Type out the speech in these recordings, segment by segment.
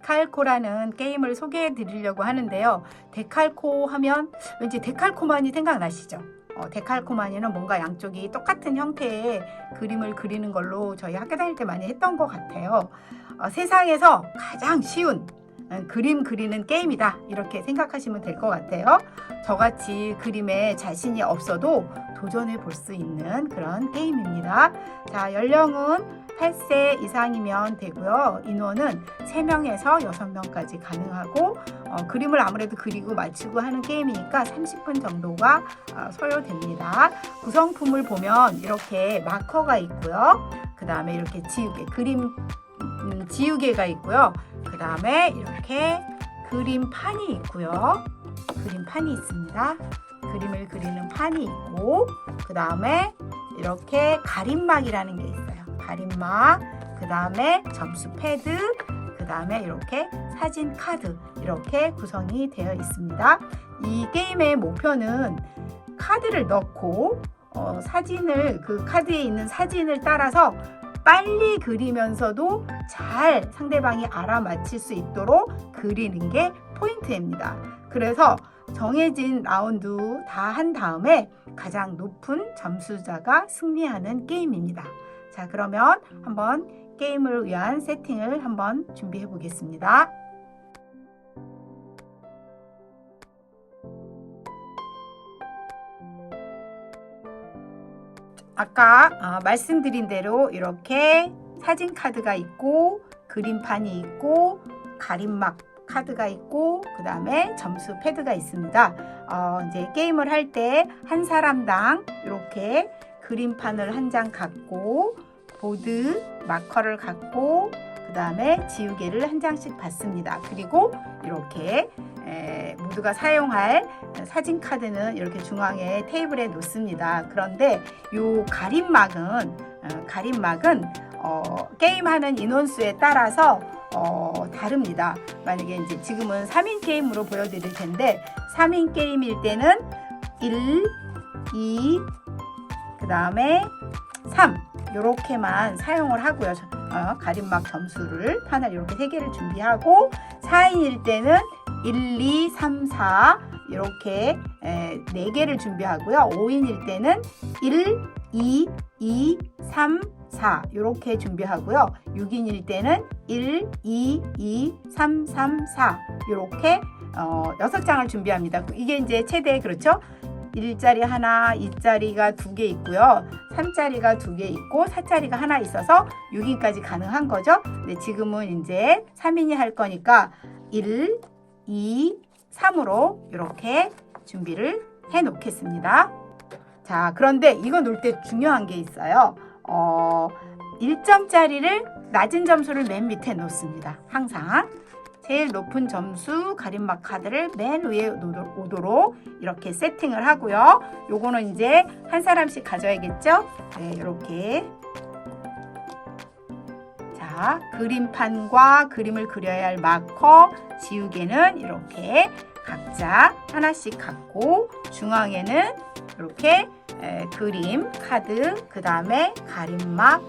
데칼코라는 게임을 소개해 드리려고 하는데요. 데칼코 하면 왠지 데칼코마니 생각나시죠? 어, 데칼코마니는 뭔가 양쪽이 똑같은 형태의 그림을 그리는 걸로 저희 학교 다닐 때 많이 했던 것 같아요. 어, 세상에서 가장 쉬운 어, 그림 그리는 게임이다. 이렇게 생각하시면 될 것 같아요. 저같이 그림에 자신이 없어도 도전해 볼 수 있는 그런 게임입니다. 자, 연령은 8세 이상이면 되고요. 인원은 3명에서 6명까지 가능하고 어, 그림을 아무래도 그리고 맞추고 하는 게임이니까 30분 정도가 어, 소요됩니다. 구성품을 보면 이렇게 마커가 있고요. 그 다음에 이렇게 지우개, 그림 음, 지우개가 있고요. 그 다음에 이렇게 그림판이 있고요. 그림판이 있습니다. 그림을 그리는 판이 있고 그 다음에 이렇게 가림막이라는 게 있어요. 가림막, 그 다음에 점수 패드, 그 다음에 이렇게 사진 카드 이렇게 구성이 되어 있습니다. 이 게임의 목표는 카드를 넣고 어, 사진을 그 카드에 있는 사진을 따라서 빨리 그리면서도 잘 상대방이 알아맞힐 수 있도록 그리는 게 포인트입니다. 그래서 정해진 라운드 다 한 다음에 가장 높은 점수자가 승리하는 게임입니다. 자, 그러면 한번 게임을 위한 세팅을 한번 준비해 보겠습니다. 아까 어, 말씀드린 대로 이렇게 사진 카드가 있고 그림판이 있고 가림막 카드가 있고 그 다음에 점수 패드가 있습니다. 어, 이제 게임을 할 때 한 사람당 이렇게 그림판을 한 장 갖고 보드 마커를 갖고 그 다음에 지우개를 한 장씩 받습니다. 그리고 이렇게 에, 모두가 사용할 사진 카드는 이렇게 중앙에 테이블에 놓습니다. 그런데 이 가림막은 어, 가림막은 어, 게임하는 인원수에 따라서 어, 다릅니다. 만약에 이제 지금은 3인 게임으로 보여드릴 텐데 3인 게임일 때는 1, 2, 그 다음에 3 이렇게만 사용을 하고요. 어, 가림막 점수를 판을 이렇게 3개를 준비하고 4인일 때는 1, 2, 3, 4 이렇게 에, 4개를 준비하고요. 5인일 때는 1, 2, 2, 3, 4 이렇게 준비하고요. 6인일 때는 1, 2, 2, 3, 3, 4 이렇게 어, 6장을 준비합니다. 이게 이제 최대 그렇죠? 1자리 하나, 2자리가 두 개 있고요. 3자리가 두 개 있고 4자리가 하나 있어서 6인까지 가능한 거죠. 근데 지금은 이제 3인이 할 거니까 1, 2, 3으로 이렇게 준비를 해 놓겠습니다. 자, 그런데 이거 놓을 때 중요한 게 있어요. 어, 1점짜리를 낮은 점수를 맨 밑에 놓습니다. 항상. 제일 높은 점수 가림막 카드를 맨 위에 오도록 이렇게 세팅을 하고요. 요거는 이제 한 사람씩 가져야겠죠? 네, 이렇게. 자, 그림판과 그림을 그려야 할 마커, 지우개는 이렇게 각자 하나씩 갖고 중앙에는 이렇게 에, 그림, 카드, 그 다음에 가림막,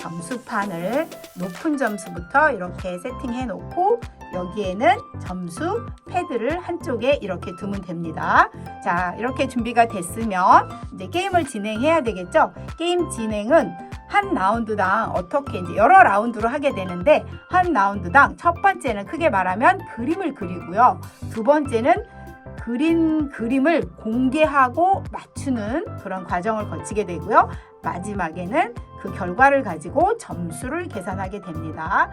점수판을 높은 점수부터 이렇게 세팅해 놓고 여기에는 점수 패드를 한쪽에 이렇게 두면 됩니다. 자, 이렇게 준비가 됐으면 이제 게임을 진행해야 되겠죠? 게임 진행은 한 라운드당 어떻게 이제 여러 라운드로 하게 되는데 한 라운드당 첫 번째는 크게 말하면 그림을 그리고요. 두 번째는 그린 그림을 공개하고 맞추는 그런 과정을 거치게 되고요. 마지막에는 그 결과를 가지고 점수를 계산하게 됩니다.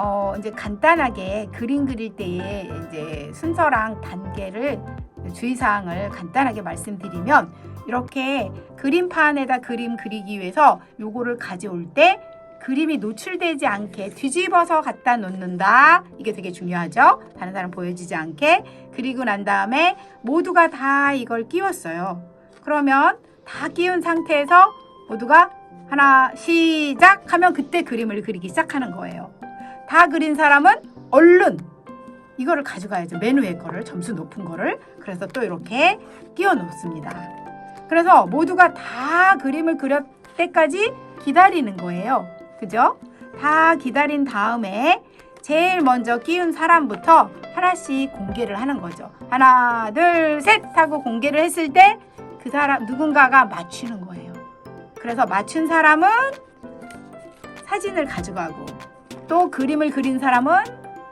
어, 이제 간단하게 그림 그릴 때의 이제 순서랑 단계를 주의사항을 간단하게 말씀드리면 이렇게 그림판에다 그림 그리기 위해서 요거를 가져올 때 그림이 노출되지 않게 뒤집어서 갖다 놓는다. 이게 되게 중요하죠. 다른 사람 보여지지 않게. 그리고 난 다음에 모두가 다 이걸 끼웠어요. 그러면 다 끼운 상태에서 모두가 하나 시작 하면 그때 그림을 그리기 시작하는 거예요. 다 그린 사람은 얼른 이거를 가져가야죠. 맨 위에 거를 점수 높은 거를. 그래서 또 이렇게 끼워 놓습니다. 그래서 모두가 다 그림을 그렸 때까지 기다리는 거예요. 그죠? 다 기다린 다음에 제일 먼저 끼운 사람부터 하나씩 공개를 하는 거죠. 하나, 둘, 셋 하고 공개를 했을 때 그 사람 누군가가 맞추는 거예요. 그래서 맞춘 사람은 사진을 가져가고 또 그림을 그린 사람은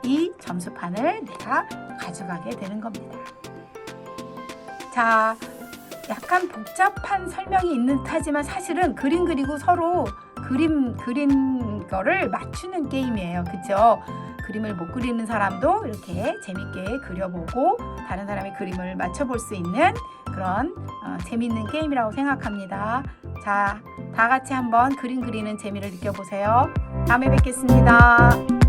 이 점수판을 내가 가져가게 되는 겁니다. 자, 약간 복잡한 설명이 있는 듯하지만 사실은 그림 그리고 서로 그림 그린 거를 맞추는 게임이에요. 그죠? 그림을 못 그리는 사람도 이렇게 재밌게 그려보고 다른 사람의 그림을 맞춰볼 수 있는 그런 어, 재밌는 게임이라고 생각합니다. 자, 다 같이 한번 그림 그리는 재미를 느껴보세요. 다음에 뵙겠습니다.